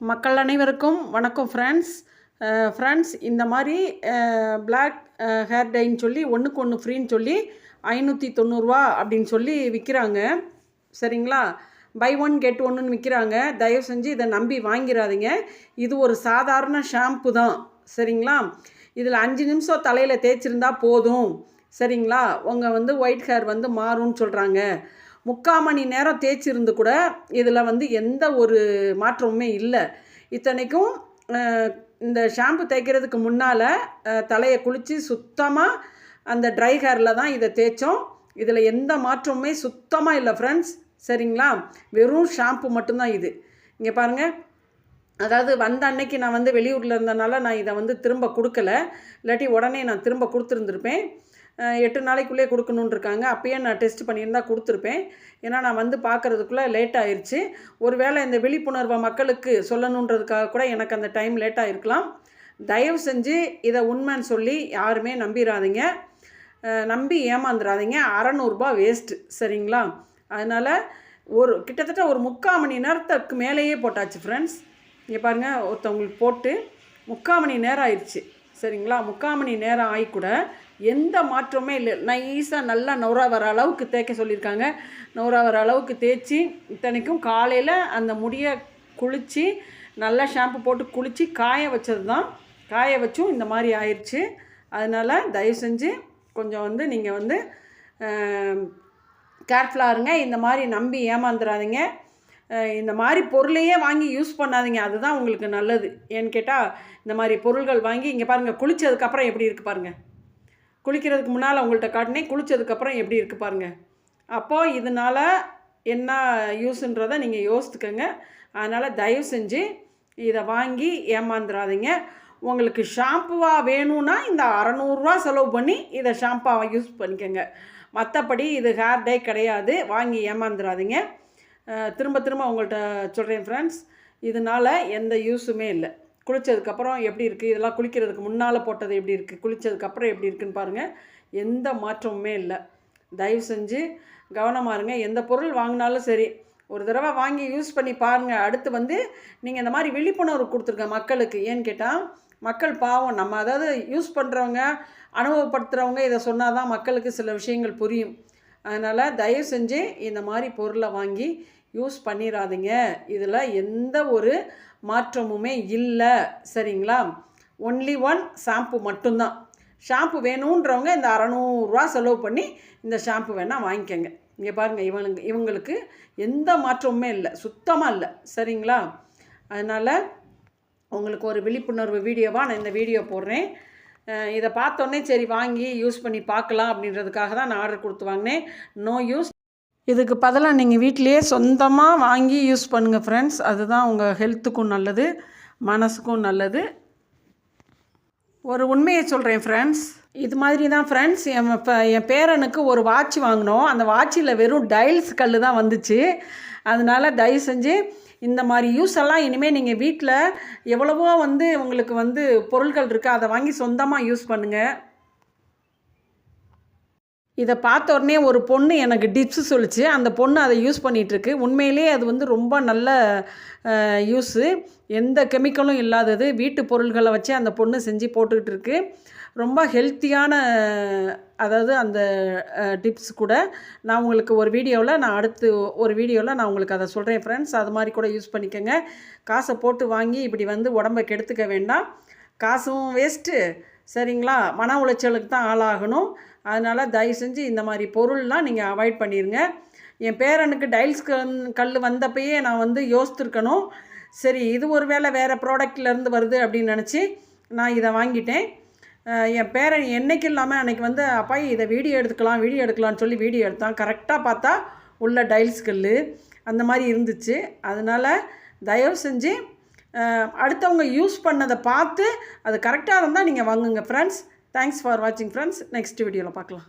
மக்கள் அனைவருக்கும் வணக்கம் ஃப்ரெண்ட்ஸ் ஃப்ரெண்ட்ஸ் இந்த மாதிரி பிளாக் ஹேர் டைன்னு சொல்லி ஒன்றுக்கு ஒன்று ஃப்ரீன்னு சொல்லி ஐநூற்றி தொண்ணூறுரூவா அப்படின்னு சொல்லி விற்கிறாங்க சரிங்களா? பை ஒன் கெட் ஒன்றுன்னு விற்கிறாங்க தயவு செஞ்சு இதை நம்பி வாங்கிடாதீங்க இது ஒரு சாதாரண ஷாம்பு தான். சரிங்களா? இதில் அஞ்சு நிமிஷம் தலையில் தேய்ச்சிருந்தா போதும். சரிங்களா? உங்கள் வந்து ஒயிட் ஹேர் வந்து மாறும்னு சொல்கிறாங்க முக்கால் மணி நேரம் தேய்ச்சிருந்து கூட இதில் வந்து எந்த ஒரு மாற்றமுமே இல்லை. இத்தனைக்கும் இந்த ஷாம்பு தேய்க்கிறதுக்கு முன்னால் தலையை குளித்து சுத்தமாக அந்த ட்ரை ஹேரில் தான் இதை தேய்ச்சோம். இதில் எந்த மாற்றமுமே சுத்தமாக இல்லை ஃப்ரெண்ட்ஸ். சரிங்களா? வெறும் ஷாம்பு மட்டும்தான் இது. இங்கே பாருங்கள் அதாவது வந்த அன்னைக்கு நான் வந்து வெளியூரில் இருந்தனால நான் இதை வந்து திரும்ப கொடுக்கல. இல்லாட்டி உடனே நான் திரும்ப கொடுத்துருந்துருப்பேன். எட்டு நாளைக்குள்ளே கொடுக்கணுன்னு இருக்காங்க அப்பயே நான் டெஸ்ட் பண்ணியிருந்தா கொடுத்துருப்பேன். ஏன்னா நான் வந்து பார்க்குறதுக்குள்ளே லேட் ஆயிடுச்சு ஒருவேளை இந்த விழிப்புணர்வை மக்களுக்கு சொல்லணுன்றதுக்காக கூட எனக்கு அந்த டைம் லேட்டாக இருக்கலாம் தயவு செஞ்சு இதை உண்மைன்னு சொல்லி யாருமே நம்பிடாதீங்க நம்பி ஏமாந்துடாதீங்க அறநூறுபா வேஸ்ட்டு சரிங்களா? அதனால் ஒரு கிட்டத்தட்ட ஒரு முக்கால் மணி நேரத்துக்கு மேலேயே போட்டாச்சு ஃப்ரெண்ட்ஸ் இங்கே பாருங்கள் ஒருத்தவங்களுக்கு போட்டு முக்கால் மணி நேரம் ஆயிடுச்சு சரிங்களா? முக்கால் மணி நேரம் ஆகி கூட எந்த மாற்றமே இல்லை. நைஸாக நல்லா நொறா வர அளவுக்கு தேய்க்க சொல்லியிருக்காங்க. நொறா வர அளவுக்கு தேய்ச்சி இத்தனைக்கும் காலையில் அந்த முடியை குளித்து நல்லா ஷாம்பு போட்டு குளித்து காய வச்சது தான் காய வச்சும் இந்த மாதிரி ஆயிடுச்சு அதனால் தயவு செஞ்சு கொஞ்சம் வந்து நீங்கள் வந்து கேர்ஃபுல்லாக இருங்க. இந்த மாதிரி நம்பி ஏமாந்துடாதீங்க இந்த மாதிரி பொருளையே வாங்கி யூஸ் பண்ணாதீங்க. அதுதான் உங்களுக்கு நல்லது. ஏன்னு கேட்டால் இந்த மாதிரி பொருள்கள் வாங்கி இங்கே பாருங்கள் குளித்ததுக்கப்புறம் எப்படி இருக்குது பாருங்கள் குளிக்கிறதுக்கு முன்னால் உங்கள்கிட்ட காட்டினேன். குளித்ததுக்கப்புறம் எப்படி இருக்குது பாருங்கள் அப்போது இதனால் என்ன யூஸுன்றதை நீங்கள் யோசித்துக்கோங்க அதனால் தயவு செஞ்சு இதை வாங்கி ஏமாந்துடாதீங்க உங்களுக்கு ஷாம்புவாக வேணும்னா இந்த அறநூறுரூவா செலவு பண்ணி இதை ஷாம்பாவை யூஸ் பண்ணிக்கோங்க. மற்றபடி இது ஹேர் டே கிடையாது. வாங்கி ஏமாந்துடாதீங்க திரும்ப திரும்ப உங்கள்கிட்ட சொல்கிறேன் ஃப்ரெண்ட்ஸ் இதனால் எந்த யூஸுமே இல்லை. குளித்ததுக்கப்புறம் எப்படி இருக்குது இதெல்லாம் குளிக்கிறதுக்கு முன்னால் போட்டது எப்படி இருக்குது குளித்ததுக்கப்புறம் எப்படி இருக்குதுன்னு பாருங்கள் எந்த மாற்றமுமே இல்லை. தயவு செஞ்சு கவனமாக இருங்க. எந்த பொருள் வாங்கினாலும் சரி. ஒரு தடவை வாங்கி யூஸ் பண்ணி பாருங்கள் அடுத்து வந்து நீங்கள் இந்த மாதிரி விழிப்புணர்வு கொடுத்துருங்க மக்களுக்கு. ஏன்னு கேட்டால் மக்கள் பாவம். நம்ம அதாவது யூஸ் பண்ணுறவங்க அனுபவப்படுத்துகிறவங்க இதை சொன்னால் தான் மக்களுக்கு சில விஷயங்கள் புரியும். அதனால் தயவு செஞ்சு இந்த மாதிரி பொருளை வாங்கி யூஸ் பண்ணிடாதீங்க இதில் எந்த ஒரு மாற்றமுமே இல்லை. சரிங்களா? ஒன்லி ஒன் ஷாம்பு மட்டும்தான். ஷாம்பு வேணுன்றவங்க இந்த அறநூறுரூவா செலவு பண்ணி இந்த ஷாம்பு வேணால் வாங்கிக்கோங்க. இங்கே பாருங்கள் இவனுங்க இவங்களுக்கு எந்த மாற்றமுமே இல்லை. சுத்தமாக இல்லை. சரிங்களா? அதனால் உங்களுக்கு ஒரு விழிப்புணர்வு வீடியோவாக நான் இந்த வீடியோ போடுறேன். இதை பார்த்தோன்னே சரி வாங்கி யூஸ் பண்ணி பார்க்கலாம் அப்படின்றதுக்காக தான் நான் ஆர்டர் கொடுத்து வாங்கினேன். நோ யூஸ் இதுக்கு பதிலாக நீங்கள் வீட்டிலேயே சொந்தமாக வாங்கி யூஸ் பண்ணுங்கள் ஃப்ரெண்ட்ஸ் அதுதான் உங்கள் ஹெல்த்துக்கும் நல்லது மனசுக்கும் நல்லது. ஒரு உண்மையை சொல்கிறேன் ஃப்ரெண்ட்ஸ் இது மாதிரி தான் ஃப்ரெண்ட்ஸ் என் இப்போ என் பேரனுக்கு ஒரு வாட்ச் வாங்கினோம். அந்த வாட்சில் வெறும் டைல்ஸ் கல் தான் வந்துச்சு. அதனால தயவு செஞ்சு இந்த மாதிரி யூஸ் எல்லாம் இனிமேல் நீங்கள் வீட்டில் எவ்வளவோ வந்து உங்களுக்கு வந்து பொருட்கள் இருக்குது அதை வாங்கி சொந்தமாக யூஸ் பண்ணுங்கள் இதை பார்த்த உடனே ஒரு பொண்ணு எனக்கு டிப்ஸு சொல்லிச்சு. அந்த பொண்ணு அதை யூஸ் பண்ணிகிட்ருக்கு உண்மையிலேயே அது வந்து ரொம்ப நல்ல யூஸு எந்த கெமிக்கலும் இல்லாதது. வீட்டு பொருள்களை வச்சு அந்த பொண்ணு செஞ்சு போட்டுக்கிட்டு இருக்கு ரொம்ப ஹெல்த்தியான அதாவது அந்த டிப்ஸ் கூட. நான் உங்களுக்கு ஒரு வீடியோவில் நான் அடுத்து ஒரு வீடியோவில் நான் உங்களுக்கு அதை சொல்கிறேன் ஃப்ரெண்ட்ஸ் அது மாதிரி கூட யூஸ் பண்ணிக்கோங்க. காசை போட்டு வாங்கி இப்படி வந்து உடம்பை கெடுத்துக்க வேண்டாம். காசும் வேஸ்ட்டு சரிங்களா? மன உளைச்சலுக்கு தான் ஆளாகணும். அதனால் தயவு செஞ்சு இந்த மாதிரி பொருள்லாம் நீங்கள் அவாய்ட் பண்ணிடுங்க என் பேரனுக்கு டைல்ஸ் கல் கல் வந்தப்பயே நான் வந்து யோசித்துருக்கணும். சரி இது ஒரு வேளை வேறு ப்ராடக்ட்லேருந்து வருது அப்படின்னு நினச்சி நான் இதை வாங்கிட்டேன். என் பேரன் என்னைக்கு இல்லாமல் அன்றைக்கி வந்து அப்பா இதை வீடியோ எடுத்துக்கலாம் வீடியோ எடுக்கலாம்னு சொல்லி வீடியோ எடுத்தான். கரெக்டாக பார்த்தா உள்ள டைல்ஸ் கல் அந்த மாதிரி இருந்துச்சு. அதனால் தயவு செஞ்சு அடுத்தவங்க யூஸ் பண்ணதை பார்த்து அது கரெக்டாக இருந்தால் நீங்கள் வாங்குங்க ஃப்ரெண்ட்ஸ் தேங்க்ஸ் ஃபார் வாட்சிங் ஃப்ரெண்ட்ஸ் நெக்ஸ்ட் வீடியோவில் பார்க்கலாம்.